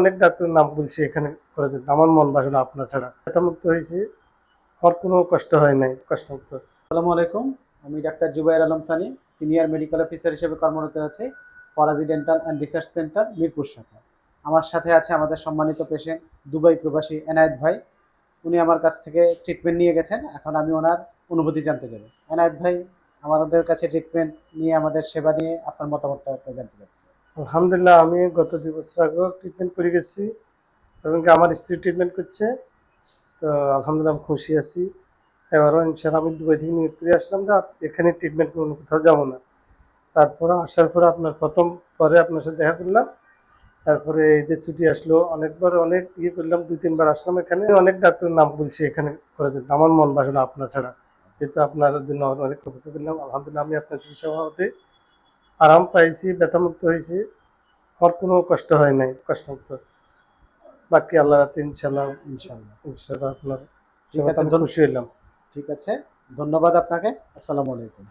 অনেক ডাক্তারের নাম বলছি, এখানে করে দিন আমার মন বাসে না, আপনার ছাড়া। ব্যথামুক্ত হয়েছি, আর কোনো কষ্ট হয় নাই, কষ্টমুক্ত। আসসালামু আলাইকুম, আমি doctor Zubair Alam Sunny, senior medical officer হিসেবে কর্মরত আছি, Faraji dental and research centre, Mirpur শাখা। আমার সাথে আছে আমাদের সম্মানিত পেশেন্ট, দুবাই প্রবাসী এনায়েত ভাই। উনি আমার কাছ থেকে ট্রিটমেন্ট নিয়ে গেছেন, এখন আমি ওনার অনুভূতি জানতে যাব। এনায়েত ভাই, আমাদের কাছে ট্রিটমেন্ট নিয়ে, আমাদের সেবা নিয়ে আপনার মতামতটা জানতে চাচ্ছি। আলহামদুলিল্লাহ, আমি গত দুই বছর আগেও ট্রিটমেন্ট করে গেছি এবং আমার স্ত্রী ট্রিটমেন্ট করছে। তো আলহামদুলিল্লাহ খুশি আছি। এবারও ইনশাল্লাহ আমি দুবাই থেকে নিয়ে করে আসলাম যে এখানে ট্রিটমেন্ট কোনো কোথাও যাব না। তারপরে আসার পরে আপনার প্রথম পরে আপনার সাথে দেখা করলাম। তারপরে এই যে ছুটি আসলো, অনেকবার অনেক ইয়ে করলাম, দুই তিনবার আসলাম এখানে। অনেক ডাক্তারের নাম বলছি এখানে করে দিন আমার মন বাসে না, আপনার ছাড়া। যেহেতু আপনার জন্য অনেক উপকৃত করলাম, আলহামদুলিল্লাহ আমি আপনার চিকিৎসা হওয়াতে আরাম পাইছি ব্যথামুক্ত হয়েছি আমার কোনো কষ্ট হয় নাই কষ্টমুক্ত। বাকি আল্লাহ রাতে ইনশাল্লাহ ইনশাল্লাহ ইনশাল্লাহ আপনার ঠিক আছে খুশি হইলাম। ঠিক আছে ধন্যবাদ আপনাকে। আসসালামু আলাইকুম।